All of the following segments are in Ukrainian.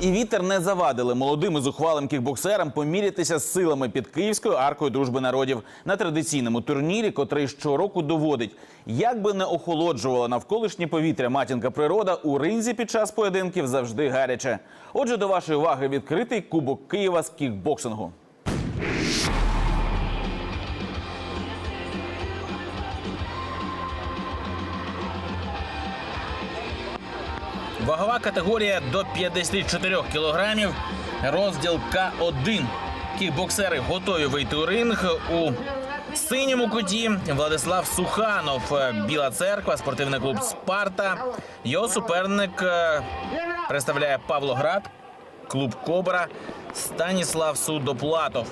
І вітер не завадили молодим і зухвалим кікбоксерам помірятися з силами під Київською аркою дружби народів на традиційному турнірі, котрий щороку доводить, як би не охолоджувала навколишнє повітря матінка природа у ринзі під час поєдинків завжди гаряче. Отже, до вашої уваги відкритий кубок Києва з кікбоксингу. Вагова категорія до 54 кілограмів. Розділ К1. Кікбоксери готові вийти у ринг у синьому куті. Владислав Суханов, е, Біла церква, спортивний клуб Спарта. Його суперник е, представляє Павлоград, клуб Кобра, Станіслав Судоплатов.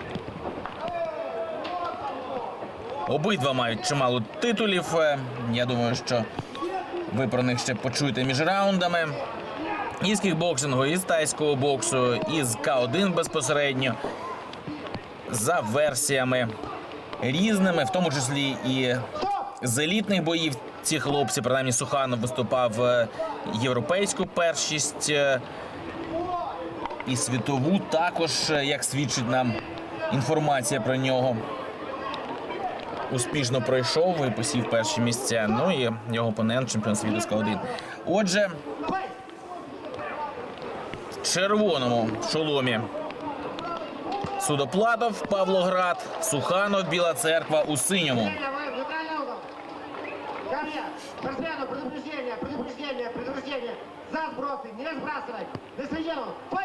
Обидва мають чимало титулів. Е, Я думаю, що ви про них ще почуєте між раундами. І з кікбоксингу, і з тайського боксу, і з К1 безпосередньо. За версіями різними, в тому числі і з елітних боїв. Ці хлопці, принаймні Суханов виступав е, європейську першість е, і світову також, е, як свідчить нам інформація про нього успішно пройшов і посів перші місця. Ну і його опонент, чемпіон світу з К1. Отже, в червоному шоломі Судоплатов, Павлоград, Суханов, Біла церква у синьому. Давай, нейтральный угол. Ко мне. Спортсмену, предупреждение, предупреждение, предупреждение. За сбросы, не сбрасывать. На середину. Пой!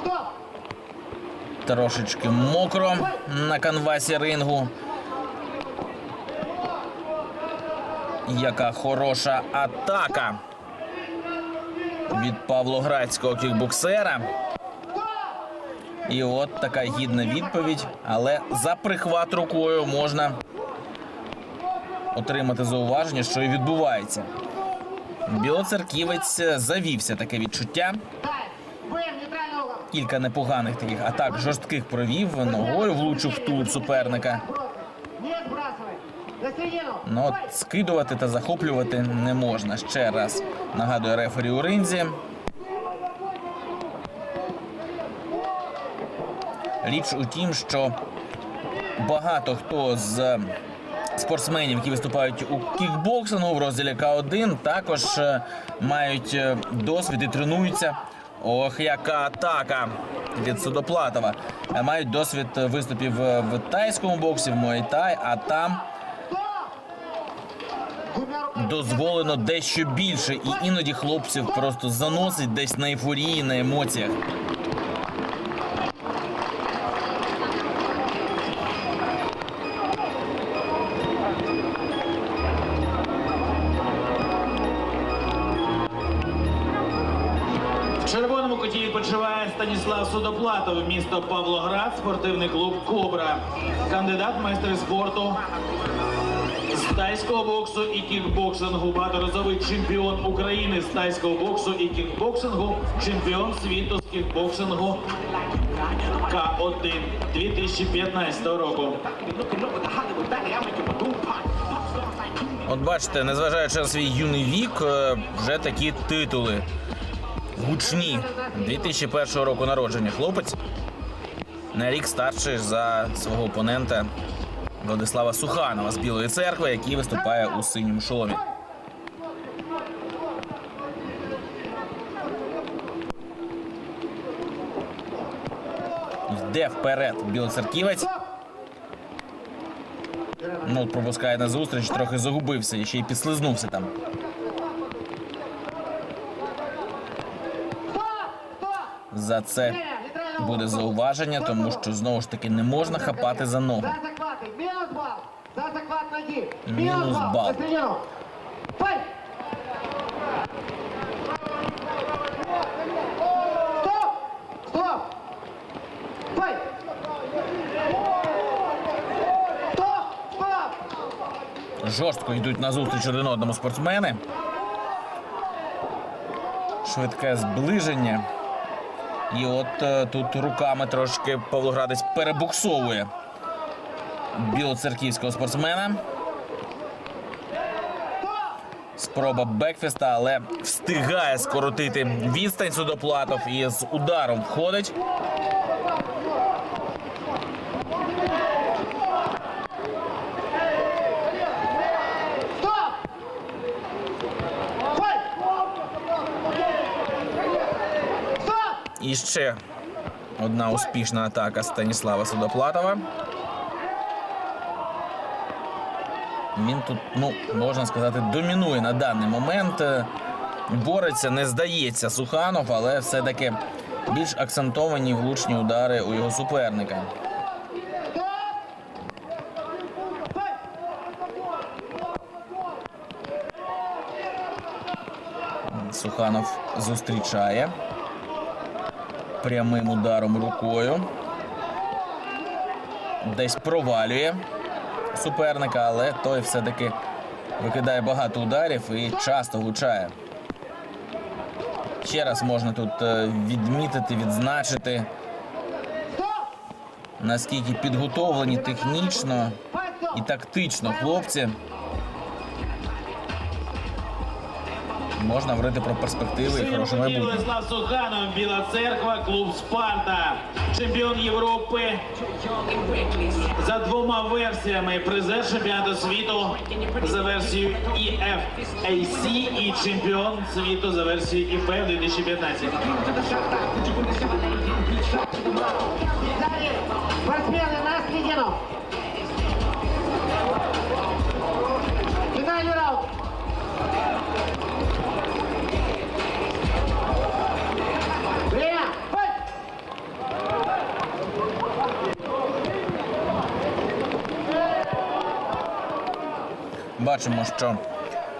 Стоп! Трошечки мокро на канвасі рингу. Яка хороша атака від павлоградського кікбоксера. І от така гідна відповідь, але за прихват рукою можна отримати зауваження, що і відбувається. Білоцерківець завівся таке відчуття. Кілька непоганих таких атак жорстких провів, ногою влучив тулуб суперника. Ну от скидувати та захоплювати не можна. Ще раз нагадує рефері у ринзі. Річ у тім, що багато хто з спортсменів, які виступають у кікбоксингу в розділі К1, також е, мають е, досвід і тренуються. Ох, яка атака від Судоплатова. Е, Мають досвід виступів е, в тайському боксі, в Муайтай, а там дозволено дещо більше, і іноді хлопців просто заносить десь на ейфорії, на емоціях. Куті відпочиває Станіслав Судоплатов, місто Павлоград, спортивний клуб Кобра, кандидат в майстри спорту з тайського боксу і кікбоксингу, багаторазовий чемпіон України з тайського боксу і кікбоксингу, чемпіон світу з кікбоксингу К1 2015 року. От бачите, незважаючи на свій юний вік, е, вже такі титули гучні 2001 року народження. Хлопець на рік старший за свого опонента Владислава Суханова з Білої церкви, який виступає у синьому шоломі. Йде вперед білоцерківець. Ну, пропускає на зустріч, трохи загубився і ще й підслизнувся там. Стоп! Стоп! За це буде зауваження, тому що знову ж таки не можна хапати за ногу. Стоп! Стоп! Жорстко йдуть на зустріч один одному спортсмени. Швидке зближення. І от е, тут руками трошки Павлоградець перебуксовує білоцерківського спортсмена. Спроба Бекфіста, але встигає скоротити відстань судоплатов і з ударом входить. Стоп! Стой! Стоп! І ще одна успішна атака Станіслава Судоплатова. Він тут, ну, можна сказати, домінує на даний момент. Бореться, не здається Суханов, але все-таки більш акцентовані влучні удари у його суперника. Суханов зустрічає прямим ударом рукою. Десь провалює суперника, але той все-таки викидає багато ударів і часто влучає. Ще раз можна тут е, відмітити, відзначити, наскільки підготовлені технічно і тактично хлопці. Можна говорити про перспективи і хороше майбутнє. Владислав Суханов, Біла Церква, клуб Спарта, чемпіон Європи за двома версіями. Призер чемпіонату світу за версією EFAC і чемпіон світу за версією IFF 2015. Далее, спортсмены на середину. Бачимо, що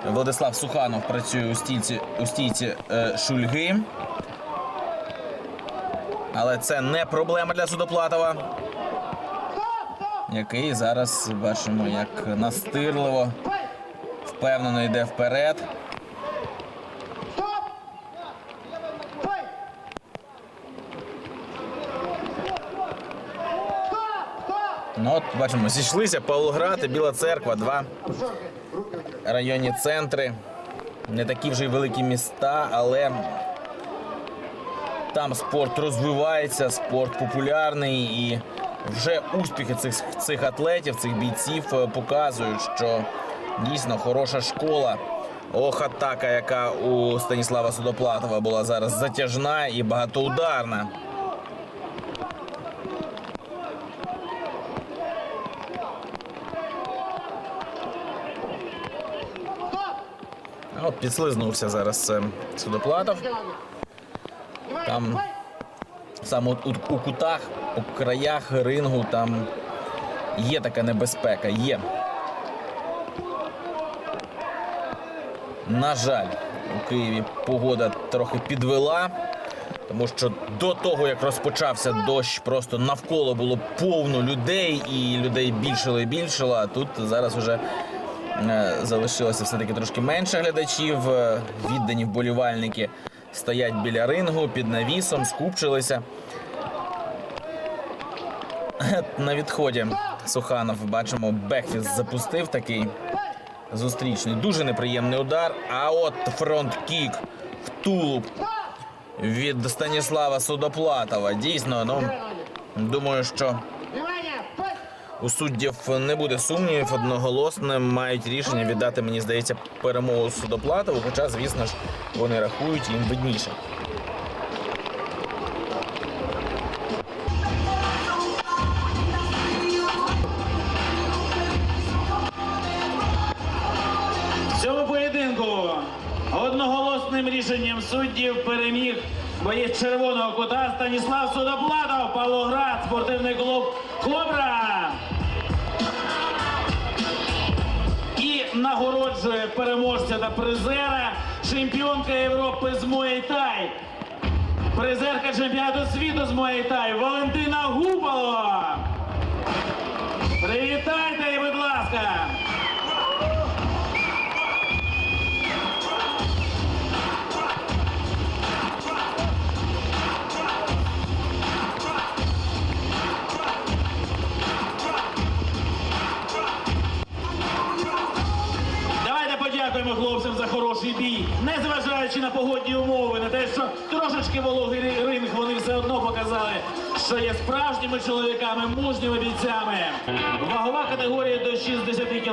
Владислав Суханов працює у стійці, у стійці е, Шульги. Але це не проблема для Судоплатова, який зараз бачимо, як настирливо, впевнено йде вперед. Ну от бачимо, зійшлися Павлоград і Біла Церква, два. Районні центри. Не такі вже й великі міста, але там спорт розвивається, спорт популярний і вже успіхи цих, цих атлетів, цих бійців е, показують, що дійсно хороша школа. Ох, атака, яка у Станіслава Судоплатова була зараз затяжна і багатоударна. От підслизнувся зараз Судоплатов. Там-! Саме у, кутах, у краях рингу там є така небезпека. Є. На жаль, у Києві погода трохи підвела, тому що до того, як розпочався дощ, просто навколо було повно людей, і людей більшало і більшало. А тут зараз вже залишилося все-таки трошки менше глядачів. Е, Віддані вболівальники стоять біля рингу під навісом, скупчилися. На відході Суханов бачимо, Бекфіс запустив такий зустрічний. Дуже неприємний удар. А от фронт-кік в тулуб від Станіслава Судоплатова. Дійсно, ну думаю, що! У суддів не буде сумнівів. Одноголосно мають рішення віддати, мені здається, перемогу Судоплатову. Хоча, звісно ж, вони рахують їм видніше. В поєдинку одноголосним рішенням суддів переміг боєць червоного кута Станіслав Судоплатов, Павлоград, спортивний клуб Кобра. Нагороджує переможця та призера чемпіонка Європи з Муay-Thai. Призерка чемпіонату світу з Муay-Thai Валентина Губало. Привітайте будь ласка. дякуємо за хороший бій, незважаючи на погодні умови, на те, що трошечки вологий ринг вони все одно показали, що є справжніми чоловіками, мужніми бійцями. Вагова категорія до 60 кг.